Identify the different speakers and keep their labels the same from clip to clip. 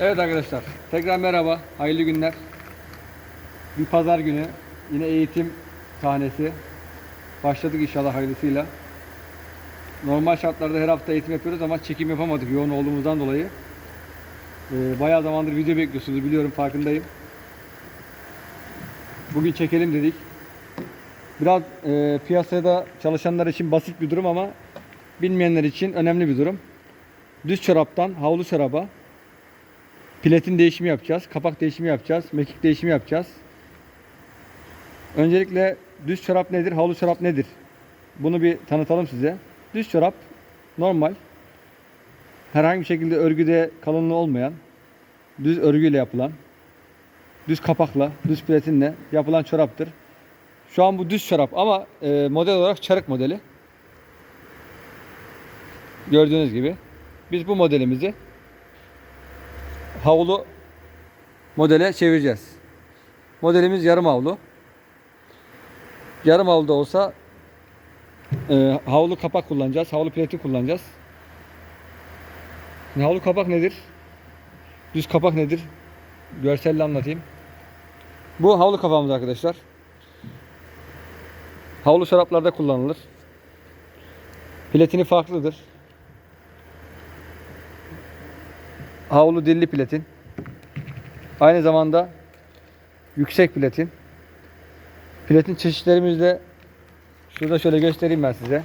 Speaker 1: Evet arkadaşlar, tekrar merhaba, hayırlı günler. Bir pazar günü, yine eğitim sahnesi. Başladık inşallah hayırlısıyla. Normal şartlarda her hafta eğitim yapıyoruz ama çekim yapamadık yoğun olduğumuzdan dolayı. Ee, bayağı zamandır video bekliyorsunuz biliyorum farkındayım. Bugün çekelim dedik. Biraz e, piyasada çalışanlar için basit bir durum ama bilmeyenler için önemli bir durum. Düz çoraptan havlu çoraba Platin değişimi yapacağız. Kapak değişimi yapacağız. Mekik değişimi yapacağız. Öncelikle düz çorap nedir? Havlu çorap nedir? Bunu bir tanıtalım size. Düz çorap normal. Herhangi bir şekilde örgüde kalınlığı olmayan, düz örgüyle yapılan, düz kapakla, düz platinle yapılan çoraptır. Şu an bu düz çorap ama e, model olarak çarık modeli. Gördüğünüz gibi. Biz bu modelimizi havlu modele çevireceğiz. Modelimiz yarım havlu. Yarım havlu da olsa e, havlu kapak kullanacağız. Havlu plati kullanacağız. Şimdi havlu kapak nedir? Düz kapak nedir? Görselle anlatayım. Bu havlu kapağımız arkadaşlar. Havlu şaraplarda kullanılır. Platini farklıdır. Havlu dilli platin. Aynı zamanda yüksek platin. Platin çeşitlerimizde şurada şöyle göstereyim ben size.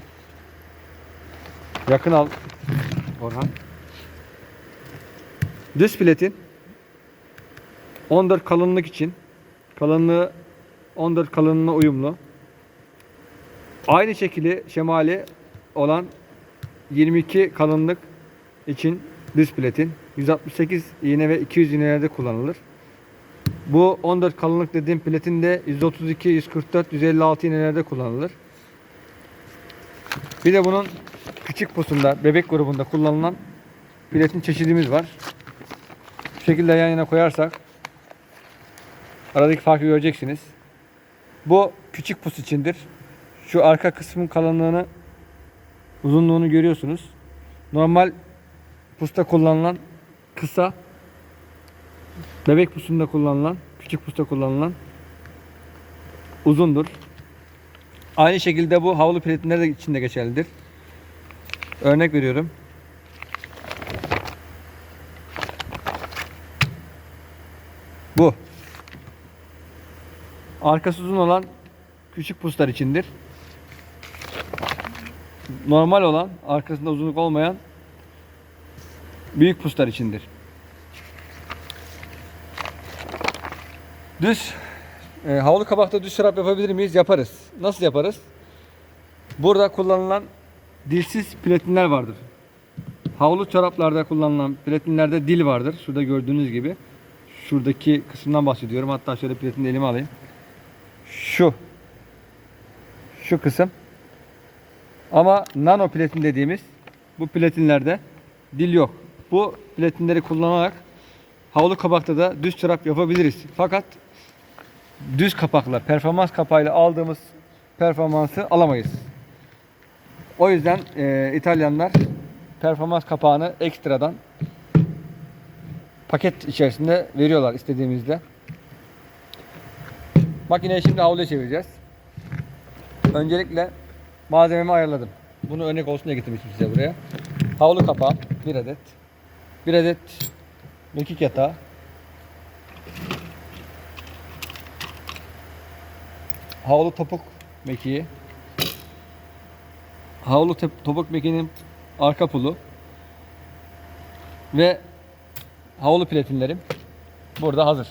Speaker 1: Yakın al Orhan. Düz platin 14 kalınlık için kalınlığı 14 kalınlığına uyumlu. Aynı şekilde şemali olan 22 kalınlık için düz platin 168 iğne ve 200 iğnelerde kullanılır. Bu 14 kalınlık dediğim platin de 132, 144, 156 iğnelerde kullanılır. Bir de bunun küçük pusunda, bebek grubunda kullanılan platin çeşidimiz var. Bu şekilde yan yana koyarsak aradaki farkı göreceksiniz. Bu küçük pus içindir. Şu arka kısmın kalınlığını, uzunluğunu görüyorsunuz. Normal pusta kullanılan kısa bebek pusunda kullanılan küçük pusta kullanılan uzundur. Aynı şekilde bu havlu platinler de içinde geçerlidir. Örnek veriyorum. Bu. Arkası uzun olan küçük puslar içindir. Normal olan, arkasında uzunluk olmayan büyük puslar içindir. Düz e, havlu kabakta düz şarap yapabilir miyiz? Yaparız. Nasıl yaparız? Burada kullanılan dilsiz platinler vardır. Havlu çoraplarda kullanılan platinlerde dil vardır. Şurada gördüğünüz gibi. Şuradaki kısımdan bahsediyorum. Hatta şöyle platini elime alayım. Şu. Şu kısım. Ama nano platin dediğimiz bu platinlerde dil yok. Bu platinleri kullanarak havlu kabakta da düz çorap yapabiliriz. Fakat düz kapakla, performans kapağıyla aldığımız performansı alamayız. O yüzden e, İtalyanlar performans kapağını ekstradan paket içerisinde veriyorlar istediğimizde. Makineyi şimdi havluya çevireceğiz. Öncelikle malzememi ayarladım. Bunu örnek olsun diye getirmiştim size buraya. Havlu kapağı bir adet. Bir adet mekik yatağı. Havlu topuk mekiği. Havlu topuk mekiğinin arka pulu. Ve havlu platinlerim burada hazır.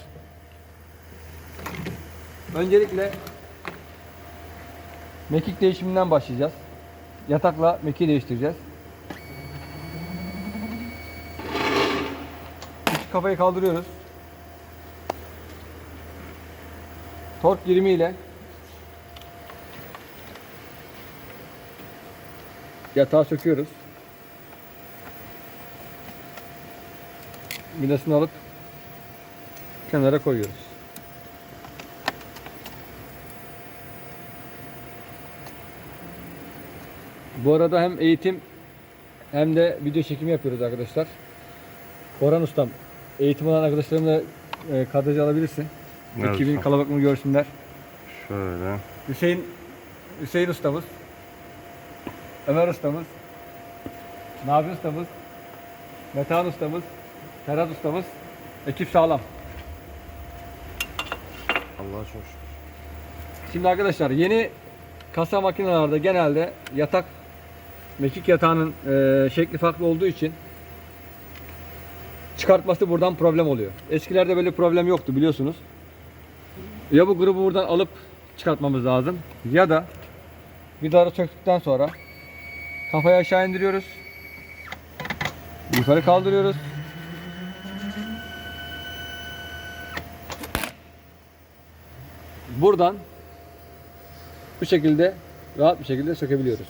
Speaker 1: Öncelikle mekik değişiminden başlayacağız. Yatakla mekiği değiştireceğiz. Kafayı kaldırıyoruz. Tork 20 ile yatağı söküyoruz. Vidasını alıp kenara koyuyoruz. Bu arada hem eğitim hem de video çekimi yapıyoruz arkadaşlar. Orhan Ustam eğitim alan arkadaşlarımla e, kadrajı alabilirsin.
Speaker 2: Evet,
Speaker 1: Ekibin kalabalığını görsünler.
Speaker 2: Şöyle.
Speaker 1: Hüseyin Hüseyin ustamız. Ömer ustamız. Nabi ustamız. Metehan ustamız. Ferhat ustamız. Ekip sağlam.
Speaker 2: Allah'a çok şükür.
Speaker 1: Şimdi arkadaşlar yeni kasa makinelerde genelde yatak mekik yatağının e, şekli farklı olduğu için çıkartması buradan problem oluyor. Eskilerde böyle problem yoktu biliyorsunuz. Ya bu grubu buradan alıp çıkartmamız lazım ya da vidaları söktükten sonra kafayı aşağı indiriyoruz. Yukarı kaldırıyoruz. Buradan bu şekilde rahat bir şekilde sökebiliyoruz.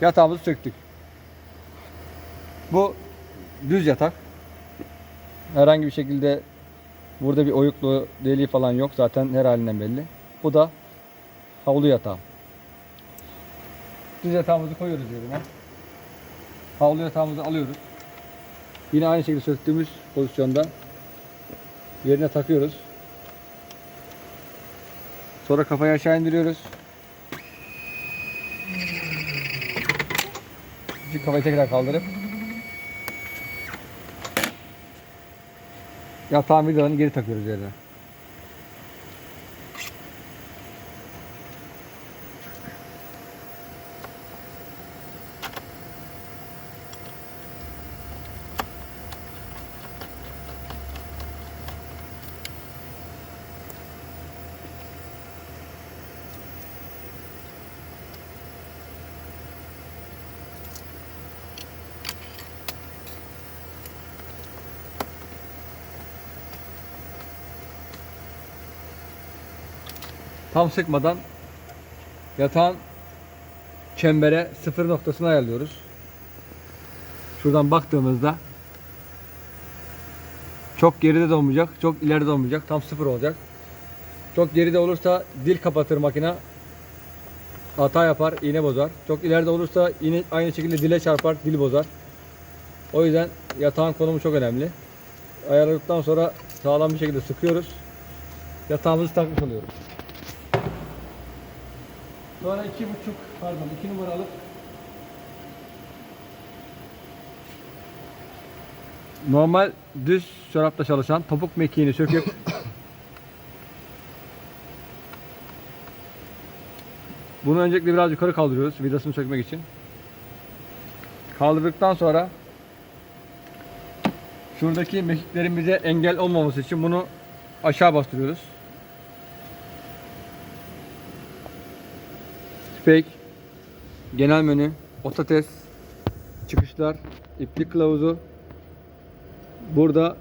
Speaker 1: Yatağımızı söktük. Bu düz yatak. Herhangi bir şekilde burada bir oyuklu deliği falan yok. Zaten her halinden belli. Bu da havlu yatağı. Düz yatağımızı koyuyoruz yerine. Havlu yatağımızı alıyoruz. Yine aynı şekilde söktüğümüz pozisyonda yerine takıyoruz. Sonra kafayı aşağı indiriyoruz. Şu kafayı tekrar kaldırıp yatağın vidalarını geri takıyoruz yerine. Tam sıkmadan yatağın çembere sıfır noktasını ayarlıyoruz. Şuradan baktığımızda çok geride de olmayacak, çok ileride de olmayacak. Tam sıfır olacak. Çok geride olursa dil kapatır makine. Hata yapar, iğne bozar. Çok ileride olursa yine aynı şekilde dile çarpar, dil bozar. O yüzden yatağın konumu çok önemli. Ayarladıktan sonra sağlam bir şekilde sıkıyoruz. Yatağımızı takmış oluyoruz. Sonra iki buçuk pardon iki numaralı normal düz çorapta çalışan topuk mekiğini söküp bunu öncelikle biraz yukarı kaldırıyoruz vidasını sökmek için. Kaldırdıktan sonra şuradaki mekiklerin bize engel olmaması için bunu aşağı bastırıyoruz. Spek, genel menü, otates, çıkışlar, iplik kılavuzu. Burada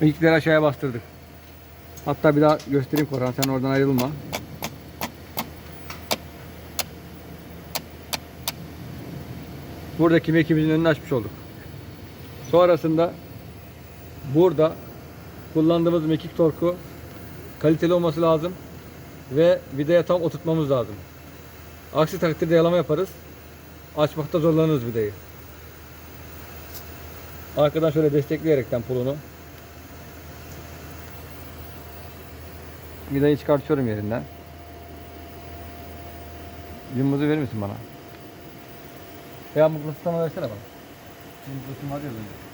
Speaker 1: mekikleri aşağıya bastırdık. Hatta bir daha göstereyim Korhan sen oradan ayrılma. Buradaki mekimizin önünü açmış olduk. Sonrasında burada kullandığımız mekik torku kaliteli olması lazım ve vidaya tam oturtmamız lazım. Aksi takdirde yalama yaparız. Açmakta zorlanırız vidayı. Arkadan şöyle destekleyerekten pulunu vidayı çıkartıyorum yerinden. Yumruğu verir misin bana? Veya mıknatıslama versene bana. Mıknatısım var ya benim.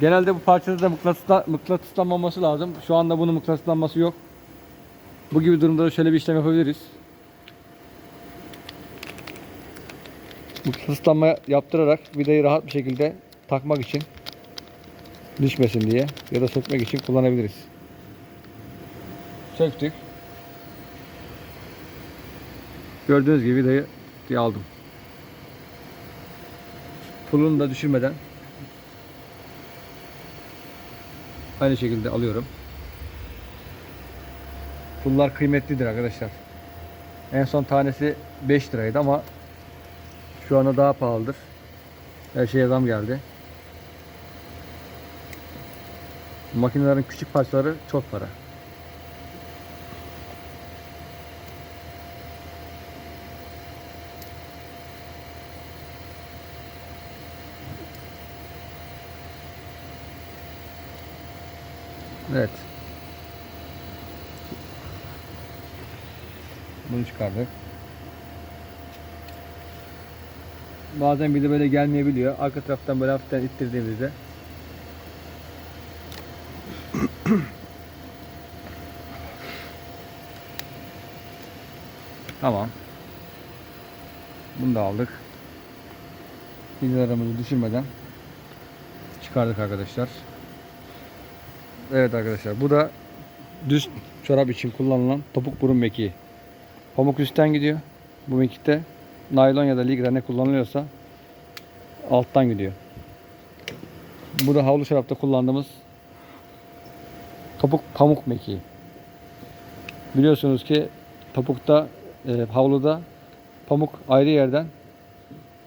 Speaker 1: Genelde bu parçada da mıknatısla, mıknatıslanmaması lazım. Şu anda bunun mıknatıslanması yok. Bu gibi durumda şöyle bir işlem yapabiliriz. Mıknatıslanma yaptırarak vidayı rahat bir şekilde takmak için düşmesin diye ya da sökmek için kullanabiliriz. Söktük. Gördüğünüz gibi vidayı aldım. Pulunu da düşürmeden Aynı şekilde alıyorum. Pullar kıymetlidir arkadaşlar. En son tanesi 5 liraydı ama şu anda daha pahalıdır. Her şeye zam geldi. Makinelerin küçük parçaları çok para. Evet. Bunu çıkardık. Bazen bir de böyle gelmeyebiliyor. Arka taraftan böyle hafiften ittirdiğimizde Tamam. Bunu da aldık. Vidalarımızı düşürmeden çıkardık arkadaşlar. Evet arkadaşlar bu da düz çorap için kullanılan topuk burun mekiği. Pamuk üstten gidiyor. Bu mekikte naylon ya da ligra ne kullanılıyorsa alttan gidiyor. Bu da havlu çorapta kullandığımız topuk pamuk mekiği. Biliyorsunuz ki topukta e, havluda pamuk ayrı yerden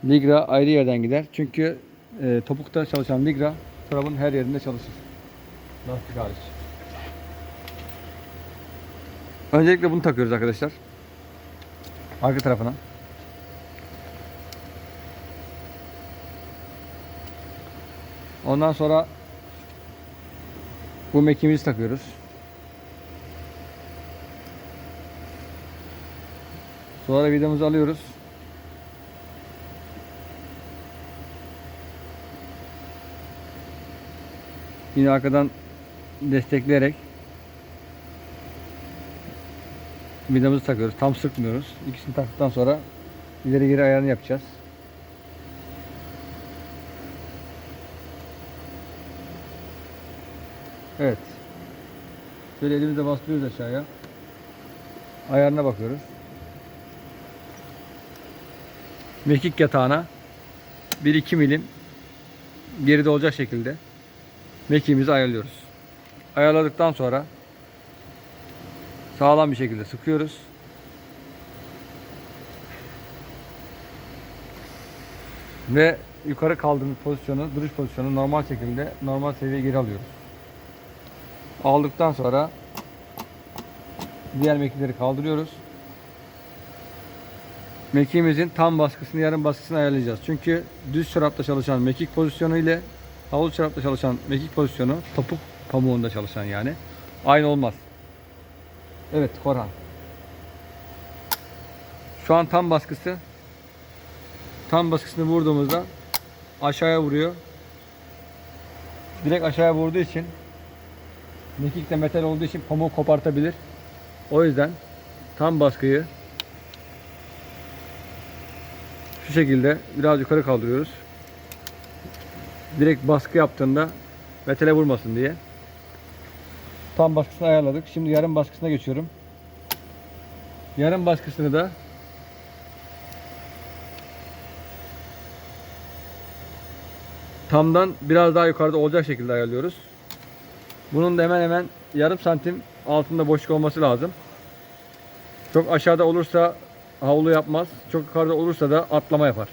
Speaker 1: ligra ayrı yerden gider. Çünkü e, topukta çalışan ligra çorabın her yerinde çalışır. Lastik hariç. Öncelikle bunu takıyoruz arkadaşlar. Arka tarafına. Ondan sonra bu mekiğimizi takıyoruz. Sonra vidamızı alıyoruz. Yine arkadan destekleyerek vidamızı takıyoruz. Tam sıkmıyoruz. İkisini taktıktan sonra ileri geri ayarını yapacağız. Evet. Şöyle elimizle bastırıyoruz aşağıya. Ayarına bakıyoruz. Mekik yatağına 1-2 milim geride olacak şekilde mekiğimizi ayarlıyoruz. Ayarladıktan sonra sağlam bir şekilde sıkıyoruz. Ve yukarı kaldığımız pozisyonu, duruş pozisyonu normal şekilde normal seviyeye geri alıyoruz. Aldıktan sonra diğer mekikleri kaldırıyoruz. Mekiğimizin tam baskısını yarım baskısını ayarlayacağız. Çünkü düz çorapta çalışan mekik pozisyonu ile havlu çorapta çalışan mekik pozisyonu topuk pamuğunda çalışan yani aynı olmaz. Evet Korhan. Şu an tam baskısı tam baskısını vurduğumuzda aşağıya vuruyor. Direkt aşağıya vurduğu için mekik de metal olduğu için pamuğu kopartabilir. O yüzden tam baskıyı şu şekilde biraz yukarı kaldırıyoruz. Direkt baskı yaptığında metale vurmasın diye. Tam baskısını ayarladık. Şimdi yarım baskısına geçiyorum. Yarım baskısını da tamdan biraz daha yukarıda olacak şekilde ayarlıyoruz. Bunun da hemen hemen yarım santim altında boşluk olması lazım. Çok aşağıda olursa havlu yapmaz. Çok yukarıda olursa da atlama yapar.